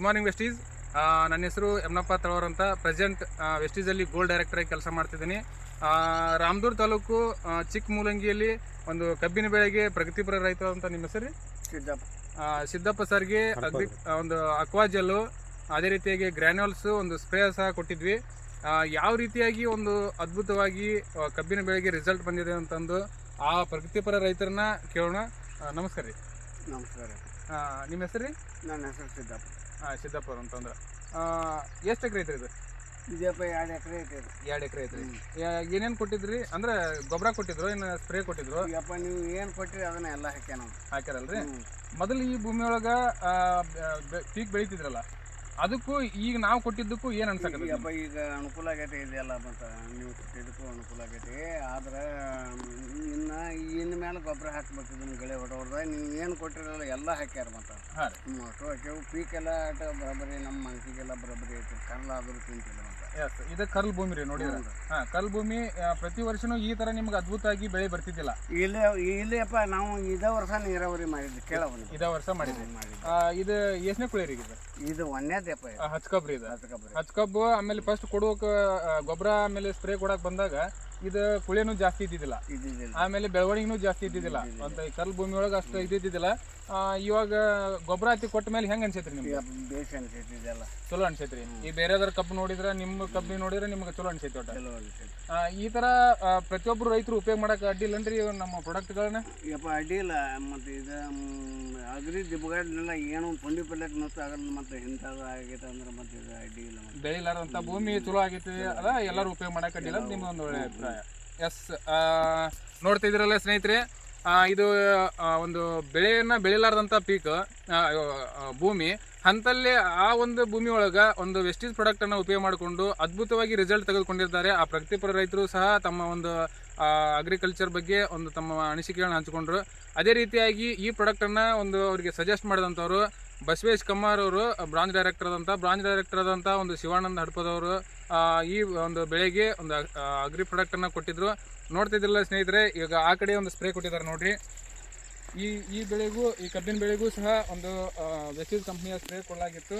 Good morning ವೆಸ್ಟೀಸ್ ನನ್ನ ಹೆಸರು ಯಮ್ನಪ್ಪ ತಳವರ್ ಅಂತ. ಪ್ರೆಸೆಂಟ್ ವೆಸ್ಟೀಸಲ್ಲಿ ಗೋಲ್ಡ್ ಡೈರೆಕ್ಟರ್ ಆಗಿ ಕೆಲಸ ಮಾಡ್ತಿದ್ದೀನಿ. ಆ, ರಾಮದೂರ್ ತಾಲೂಕು ಚಿಕ್ಕ ಚಿಕ್ಕಮೂಲಂಗಿಯಲ್ಲಿ ಒಂದು ಕಬ್ಬಿನ ಬೆಳೆಗೆ ಪ್ರಗತಿಪರ ರೈತ ಅಂತ ನಿಮ್ಮ ಹೆಸರು? ಸಿದ್ದಪ್ಪ. ಆ, ಸಿದ್ದಪ್ಪ ಸರ್ಗೆ ಅಗ್ರಿ ಒಂದು ಅಕ್ವಾಜಲ್ಲು ಅದೇ ರೀತಿಯಾಗಿ ಗ್ರ್ಯಾನ್ಯುಲ್ಸ್ ಒಂದು ಸ್ಪ್ರೇ ಸಹ ಕೊಟ್ಟಿದ್ವಿ. ಆ, ಯಾವ ರೀತಿಯಾಗಿ ಒಂದು ಅದ್ಭುತವಾಗಿ ಕಬ್ಬಿನ ಬೆಳೆಗೆ ರಿಸಲ್ಟ್ ಬಂದಿದೆ ಅಂತಂದು ಆ ಪ್ರಗತಿಪರ ರೈತರನ್ನ ಕೇಳೋಣ. ನಮಸ್ಕಾರ ರೀ. ನಮಸ್ಕಾರ ಆ, ನಿಮ್ಮ ಹೆಸರು ರೀ? ನನ್ನ ಹೆಸರು ಸಿದ್ದಪ್ಪ. ಹಾಂ ಸಿದ್ದಪ್ಪ ಅವ್ರು ಅಂತಂದ್ರೆ ಎಷ್ಟು ಎಕರೆ ಐತ್ರಿ ಇದು? ಇದಪ್ಪ ಎರಡು ಎಕರೆ ಐತೆ ಇದು. ಎರಡು ಎಕರೆ ಐತ್ರಿ. ಏನೇನು ಕೊಟ್ಟಿದ್ರಿ? ಅಂದ್ರೆ ಗೊಬ್ಬರ ಕೊಟ್ಟಿದ್ರು ಏನು ಸ್ಪ್ರೇ ಕೊಟ್ಟಿದ್ರು? ಯಪ್ಪ ನೀವು ಏನು ಕೊಟ್ಟಿರಿ ಅದನ್ನ ಎಲ್ಲ ಹಾಕ್ಯ ನಾವು ಹಾಕ್ಯಾರಲ್ರಿ? ಮೊದಲು ಈ ಭೂಮಿಯೊಳಗ ಪೀಕ್ ಬೆಳಿತಿದ್ರಲ್ಲ? ಅದಕ್ಕೂ ಈಗ ನಾವು ಕೊಟ್ಟಿದ್ದಕ್ಕೂ ಏನು ಅನ್ಸಕ್ಕೆ ಅಪ್ಪ ಈಗ ಅನುಕೂಲ ಆಗೈತೆ ಇದೆಲ್ಲ ಮತ್ತು ನೀವು ಕೊಟ್ಟಿದ್ದಕ್ಕೂ ಅನುಕೂಲ ಆಗೈತಿ ಆದ್ರೆ ಇನ್ನು ಇನ್ನ ಮೇಲೆ ಗೊಬ್ಬರ ಹಾಕ್ಬೇಕು ಇದನ್ನ ಗಳೆ ಹೊಡೋರ್ದ ನೀವು ಏನು ಕೊಟ್ಟಿರಲ್ಲ ಎಲ್ಲ ಹಾಕ್ಯಾರ ಮತ್ತು. ಹಾಂ ಅಷ್ಟು ಹಾಕ್ಯಾವು ಪೀಕೆಲ್ಲ ಆಟ ಬರೋಬ್ಬರಿ ನಮ್ಮ ಮನ್ಸಿಗೆಲ್ಲ ಬರಬರಿ ಐತಿ. ಕರ್ಲ ಆದರೂ ತಿಂತಿಲ್ಲ ಎಸ್ ಇದು ಕರ್ಲ್ ಭೂಮಿ ರೀ ನೋಡಿದ್ರ? ಹಾ ಕರ್ಲ್ ಭೂಮಿ ಆ, ಪ್ರತಿ ವರ್ಷನೂ ಈ ತರ ನಿಮ್ಗೆ ಅದ್ಭುತ ಆಗಿ ಬೆಳೆ ಬರ್ತಿದ್ದಿಲ್ಲ. ಇಲ್ಲೇ ಇಲ್ಲಪ್ಪ ನಾವು ಇದೇ ವರ್ಷ ನೀರಾವರಿ ಮಾಡಿದ್ವಿ ಕೇಳವನು. ಇದ ವರ್ಷ ಮಾಡಿದ್ರಿ ಮಾಡಿದ್ವಿ. ಆ, ಇದು ಎಷ್ಟನೇ ಕುಳಿ ರೀ ಇದು ಇದು ಒಂದೇದಪ್ಪ ಇದು. ಹಚ್ಕಬ್ರಿ ಇದು. ಹಚ್ಕಬ್ಬು ಆಮೇಲೆ ಫಸ್ಟ್ ಕೊಡುವಕ ಗೊಬ್ಬರ ಆಮೇಲೆ ಸ್ಪ್ರೇ ಕೊಡಕ್ ಬಂದಾಗ ಇದು ಕುಳಿನೂ ಜಾಸ್ತಿ ಇದ್ದಿದ್ದಿಲ್ಲ. ಇದ್ದಿದ್ದಿಲ್ಲ. ಆಮೇಲೆ ಬೆಳವಣಿಗೆನೂ ಜಾಸ್ತಿ ಇದ್ದಿದ್ದಿಲ್ಲ. ಅಂತ ಈ ಕರ್ಲ್ ಭೂಮಿ ಒಳಗೆ ಅಷ್ಟು ಇದ್ದಿದ್ದಿಲ್ಲ ಇವಾಗ ಗೊಬ್ಬರ ಹತ್ತಿ ಕೊಟ್ಟ ಮೇಲೆ ಹೆಂಗ್ ಅನ್ಸೈತ್ರಿ ನಿಮ್ಗೆ? ಬೇಸ್ ಅನ್ಸೈತಿ ಇದೆಲ್ಲ. ಚಲೋ ಅನ್ಸೈತ್ರಿ. ಈ ಬೇರೆದರ ಕಬ್ಬು ನೋಡಿದ್ರೆ ನಿಮ್ಮ ಕಬ್ಬಿ ನೋಡಿದ್ರೆ ನಿಮ್ಗೆ ಚಲೋ ಅನ್ಸೈತಿ ಒಟ್ಟ. ಚಲೋ ಅನ್ಸೈತಿ. ಆ, ಈ ತರ ಪ್ರತಿಯೊಬ್ಬರು ಪ್ರತಿಯೊಬ್ರು ರೈತರು ಉಪಯೋಗ ಮಾಡಕ್ ಅಡ್ಡಿಲ್ಲನ್ರಿ ನಮ್ಮ ಪ್ರಾಡಕ್ಟ್ಗಳನ್ನ ಯಪ್ಪ ಅಡ್ಡಿಲ್ಲ ಮತ್ತು ಇದು ಅಗ್ರಿ ದಿಬ್ಬಗಾಡ್ನೆಲ್ಲ ಏನು ಪುಂಡಿ ಪಲ್ಯಕ್ಕೆ ನಷ್ಟ ಆಗಲ್ಲ ಮತ್ತೆ ಇಂಥದ್ದು ಆಗೈತೆ ಅಂದ್ರೆ ಮತ್ತೆ ಇದು ಅಡ್ಡಿ ಇಲ್ಲ ಬೆಳೆ ಬೆಳಿಲಾರಂತ ಭೂಮಿ ಚಲೋ ಆಗೈತಿ. ಅಲ್ಲ ಎಲ್ಲರೂ ಉಪಯೋಗ ಮಾಡಕ್ ಅಡ್ಡಿಲ್ಲ ಒಂದು ಒಳ್ಳೆ ಅಭಿಪ್ರಾಯ. ಎಸ್ ನೋಡ್ತಿದ್ರಲ್ಲ ಸ್ನೇಹಿತರೆ ಇದು ಒಂದು ಬೆಳೆಯನ್ನು ಬೆಳಿಲಾರ್ದಂತ ಪೀಕ್ ಭೂಮಿ. ಅಂತಲ್ಲಿ ಆ ಒಂದು ಭೂಮಿ ಒಳಗ ಒಂದು ವೆಸ್ಟೇಜ್ ಪ್ರಾಡಕ್ಟ್ ಅನ್ನ ಉಪಯೋಗ ಮಾಡಿಕೊಂಡು ಅದ್ಭುತವಾಗಿ ರಿಸಲ್ಟ್ ತೆಗೆದುಕೊಂಡಿರ್ತಾರೆ. ಆ ಪ್ರಗತಿಪರ ರೈತರು ಸಹ ತಮ್ಮ ಒಂದು ಅಗ್ರಿಕಲ್ಚರ್ ಬಗ್ಗೆ ಒಂದು ತಮ್ಮ ಅನಿಸಿಕೆಗಳನ್ನ ಹಂಚಿಕೊಂಡ್ರು. ಅದೇ ರೀತಿಯಾಗಿ ಈ ಪ್ರಾಡಕ್ಟ್ ಅನ್ನ ಒಂದು ಅವರಿಗೆ ಸಜೆಸ್ಟ್ ಮಾಡಿದಂಥವ್ರು ಬಸವೇಶ್ ಕಮ್ಮಾರ್ ಅವರು ಬ್ರಾಂಚ್ ಡೈರೆಕ್ಟರ್ ಆದಂಥ ಬ್ರಾಂಚ್ ಡೈರೆಕ್ಟರ್ ಆದಂಥ ಒಂದು ಶಿವಾನಂದ ಹಡ್ಪದವರು ಈ ಒಂದು ಬೆಳೆಗೆ ಒಂದು ಅಗ್ರಿ ಪ್ರಾಡಕ್ಟನ್ನು ಕೊಟ್ಟಿದ್ದರು ನೋಡ್ತಿದ್ದಿಲ್ಲ ಸ್ನೇಹಿತರೆ, ಈಗ ಆ ಕಡೆ ಒಂದು ಸ್ಪ್ರೇ ಕೊಟ್ಟಿದ್ದಾರೆ ನೋಡಿರಿ. ಈ ಈ ಬೆಳೆಗೂ, ಈ ಕಬ್ಬಿನ ಬೆಳೆಗೂ ಸಹ ಒಂದು ವೆಸ್ಟೀಸ್ ಕಂಪ್ನಿಯ ಸ್ಪ್ರೇ ಕೊಡಲಾಗಿತ್ತು.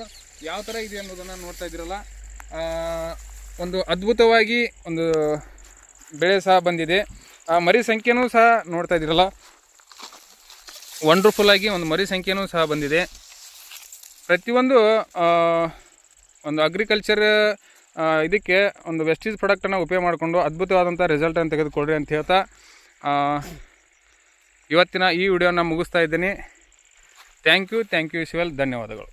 ಯಾವ ಥರ ಇದೆ ಅನ್ನೋದನ್ನು ನೋಡ್ತಾ ಇದ್ದೀರಲ್ಲ. ಒಂದು ಅದ್ಭುತವಾಗಿ ಒಂದು ಬೆಳೆ ಸಹ ಬಂದಿದೆ. ಆ, ಮರಿ ಸಂಖ್ಯೆನೂ ಸಹ ನೋಡ್ತಾ ಇದ್ದೀರಲ್ಲ. ವಂಡರ್ಫುಲ್ ಆಗಿ ಒಂದು ಮರಿ ಸಂಖ್ಯೆನೂ ಸಹ ಬಂದಿದೆ. ಪ್ರತಿಯೊಂದು ಒಂದು ಅಗ್ರಿಕಲ್ಚರ್ ಇದಕ್ಕೆ ಒಂದು ವೆಸ್ಟೀಸ್ ಪ್ರಾಡಕ್ಟನ್ನು ಉಪಯೋಗ ಮಾಡಿಕೊಂಡು ಅದ್ಭುತವಾದಂಥ ರಿಸಲ್ಟನ್ನು ತೆಗೆದುಕೊಡ್ರಿ ಅಂತ ಹೇಳ್ತಾ ಇವತ್ತಿನ ಈ ವಿಡಿಯೋನ ಮುಗಿಸ್ತಾ ಇದ್ದೀನಿ. Thank you thank you Shival. ಧನ್ಯವಾದಗಳು.